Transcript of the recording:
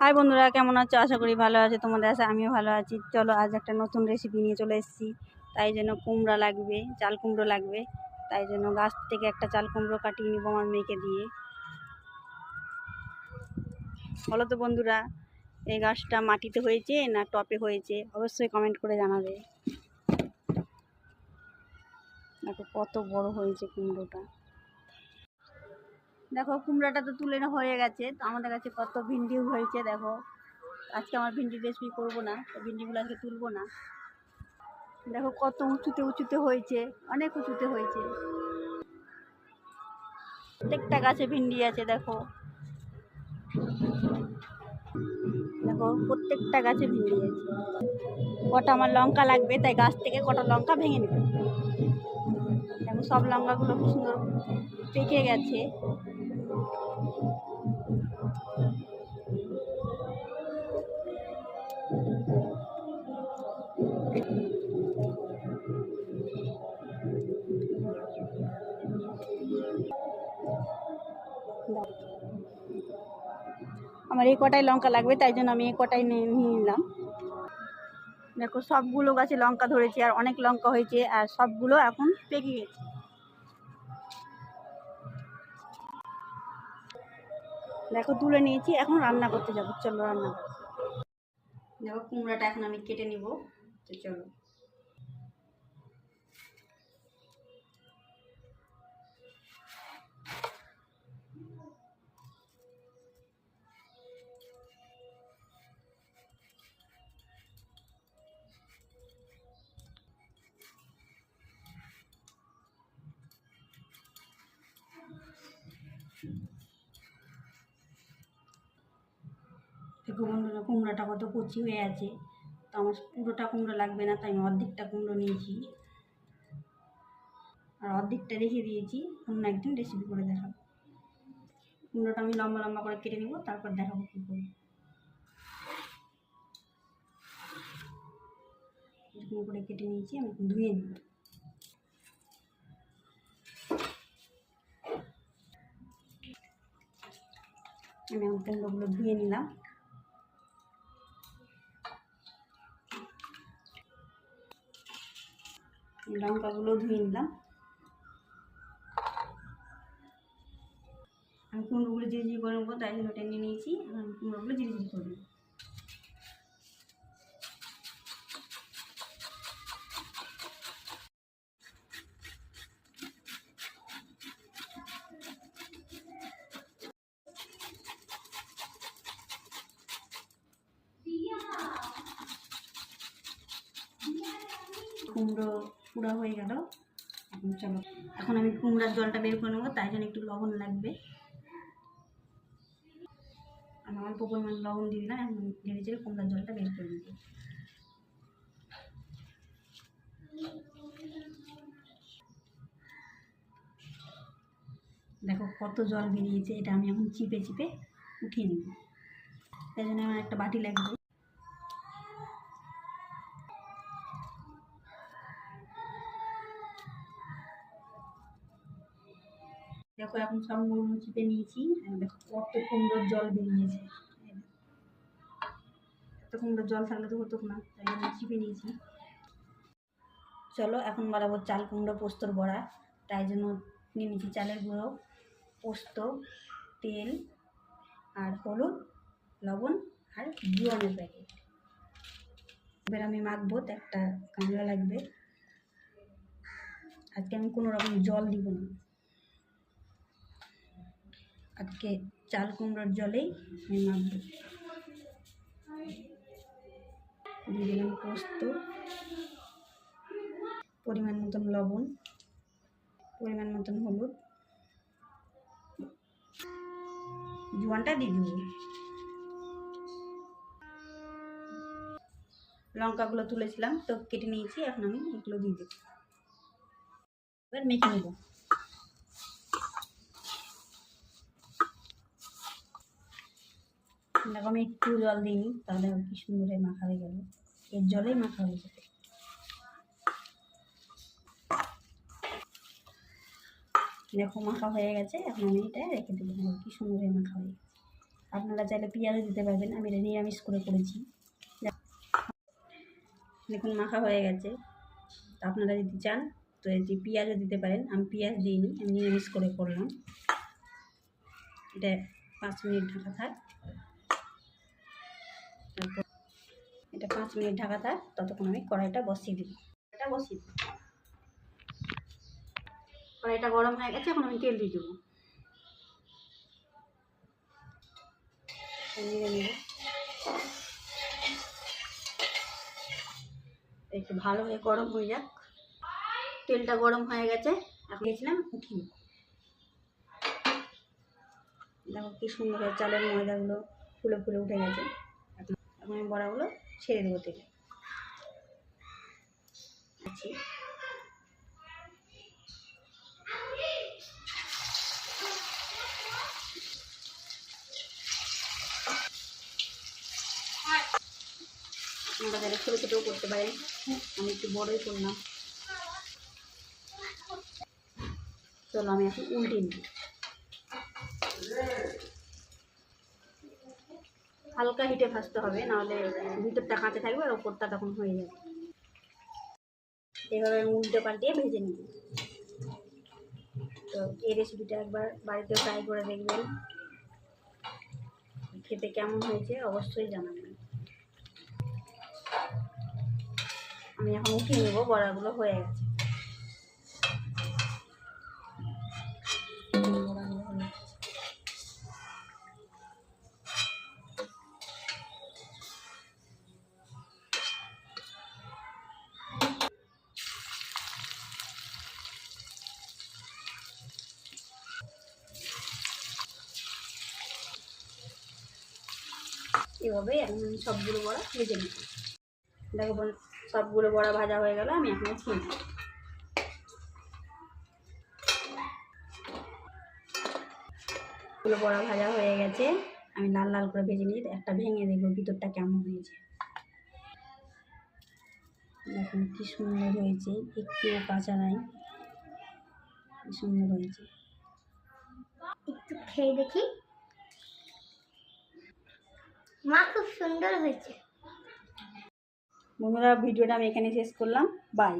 High বন্ধুরা, কেমন আছো? আশা করি ভালো আছে, তোমাদের আছে আমিও ভালো আছি। চলো, আজ একটা নতুন রেসিপি নিয়ে চলে এসেছি। তাই জন্য কুমড়া লাগবে, চাল কুমড়ো লাগবে। তাই জন্য গাছ থেকে একটা চাল কুমড়ো কাটিয়ে নিবো আমার মেয়েকে দিয়ে। বলো তো বন্ধুরা, এই গাছটা মাটিতে হয়েছে না টপে হয়েছে? অবশ্যই কমেন্ট করে জানাবে। দেখো কত বড় হয়েছে কুমড়োটা। দেখো, কুমড়াটা তো তুলে হয়ে গেছে। তো আমাদের কাছে কত ভিন্ডি হয়েছে, দেখো। আজকে আমার ভিন্ডি রেসিপি করব না, তো ভিন্ডিগুলো আজকে তুলবো না। দেখো, কত উঁচুতে উঁচুতে হয়েছে, অনেক উঁচুতে হয়েছে। প্রত্যেকটা গাছে ভিন্ডি আছে, দেখো। দেখো, প্রত্যেকটা গাছে ভিন্ডি আছে। কটা আমার লঙ্কা লাগবে, তাই গাছ থেকে কটা লঙ্কা ভেঙে নেবে। দেখো, সব লঙ্কাগুলো খুব সুন্দর পেকে গেছে। আমার এই কটাই লঙ্কা লাগবে, তাই জন্য আমি এই কটাই নিয়ে নিলাম। দেখো, সবগুলো গাছে লঙ্কা ধরেছে, আর অনেক লঙ্কা হয়েছে, আর সবগুলো এখন পেকে গেছে। দেখো তুলে নিয়েছি, এখন রান্না করতে যাব, চলো রান্না দেখো কুমড়াটা এখন আমি কেটে নিব, তো চলো। বন্ধুরা কুমড়োটা কত কচি হয়ে আছে, তো আমার পুরোটা কুমড়ো লাগবে না তাই আমি অর্ধেকটা কুমড়ো নিয়েছি। আর অর্ধেকটা রেখে দিয়েছি, অন্য একদিন রেসিপি করে দেখাবো। কুমড়োটা আমি লম্বা লম্বা করে কেটে নেব, তারপর দেখাবো কী করব করে কেটে নিয়েছি, আমি ধুয়ে নেব। আমি কুমড়োগুলো ধুয়ে নিলাম। লঙ্কাগুলো ধুয়ে নিলাম। আমি কুমড়োগুলো জিরি জিরি করে নেব, তাই জন্য টেনে নিয়েছি। এখন কুমড়োগুলো জিরি জিরি করে কুমড়ো পুরা হয়ে গেল। এখন চলো। এখন আমি কুমড়ার জলটা বের করে নেব তাই জন্য একটু লবণ লাগবে। আমি অল্প পরিমাণ লবণ দিয়ে দিলাম এখন ধীরে ধীরে কুমড়ার জলটা বের করে নেব। দেখো কত জল বেরিয়েছে এটা আমি এখন চিপে চিপে উঠিয়ে নেব। তাই জন্য আমার একটা বাটি লাগবে। দেখো এখন সব মুড়মু চিপে নিয়েছি দেখো কত কুমড়োর জল বেরিয়েছে। এত কুমড়োর জল থাকলে তো হতো না, তাই জন্য চিপে নিয়েছি। চলো, এখন বাড়াবো চাল কুমড়ো পোস্তর বড়া। তাই জন্য নিয়ে নিয়েছি চালের গুঁড়ো, পোস্ত, তেল, আর হলুদ, লবণ, আর জোয়ানের প্যাকেট এবার আমি মাখবো, তো একটা গামলা লাগবে। আজকে আমি কোনো রকম জল দিব না। আজকে চাল কুমড়োর জলেই আমি মাখবো। দিয়ে দিলাম পোস্ত। পরিমাণ মতন লবণ, পরিমাণ মতন হলুদ। জোয়ানটা দিয়ে দিব। লঙ্কাগুলো তুলেছিলাম, তো কেটে নিয়েছি, এখন আমি এগুলো দিয়ে দেবো। এবার মেখে নেব। দেখো, আমি একটু জল দিইনি, তাহলে কি সুন্দর মাখা হয়ে গেল। এর জলেই মাখা হয়ে যাবে দেখো, মাখা হয়ে গেছে। এখন আমি এটা রেখে দেবো। কি সুন্দর মাখা হয়ে গেছে। আপনারা চাইলে পেঁয়াজও দিতে পারবেন। আমি এটা নিরামিষ করে করেছি। দেখুন, মাখা হয়ে গেছে। আপনারা যদি চান, তো এটি পেঁয়াজও দিতে পারেন। আমি পেঁয়াজ দিইনি, আমি নিরামিষ করে করলাম। এটা পাঁচ মিনিট ঢাকা থাক তারপর এটা পাঁচ মিনিট ঢাকা থাক, ততক্ষণ আমি কড়াইটা বসিয়ে দিব। এটা বসিয়ে দিব। কড়াইটা গরম হয়ে গেছে, এখন আমি তেল দিয়ে দেবো। একটু ভালো হয়ে গরম হয়ে যাক। তেলটা গরম হয়ে গেছে, এখন গেছিলাম উঠিয়ে দেখো কি সুন্দর চালের ময়দাগুলো ফুলে ফুলে উঠে গেছে। এখন আমি বড়াগুলো ছেড়ে দেবো তেলে। আছি। আপনারা যারা ছোটো ছোটো করতে পারেন আমি একটু বড়ই করলাম। চলো আমি এখন উল্টে নিই। হালকা হিটে ভাজতে হবে, নাহলে ভিতরটা কাঁচা থাকবে আর ওপরটা তখন হয়ে যাবে। এভাবে আমি উল্টে পাল্টিয়ে ভেজে নিই তো এই রেসিপিটা একবার বাড়িতে ট্রাই করে দেখবেন। খেতে কেমন হয়েছে অবশ্যই জানাবেন। আমি এখন উঠিয়ে নেব, বড়াগুলো হয়ে গেছে। এভাবে এখন আমি সবগুলো বড়া ভেজে নিই দেখো বোন, সবগুলো বড়া ভাজা হয়ে গেল আমি এখন ছিঁড়ি গুলো বড়া ভাজা হয়ে গেছে আমি লাল লাল করে ভেজে নিই একটা ভেঙে দেখব ভিতরটা কেমন হয়েছে। দেখুন কি সুন্দর হয়েছে একটুও কাঁচা নাই কি সুন্দর হয়েছে। একটু খেয়ে দেখি। মা খুব সুন্দর হয়েছে। বন্ধুরা ভিডিওটা আমি এখানে শেষ করলাম। বাই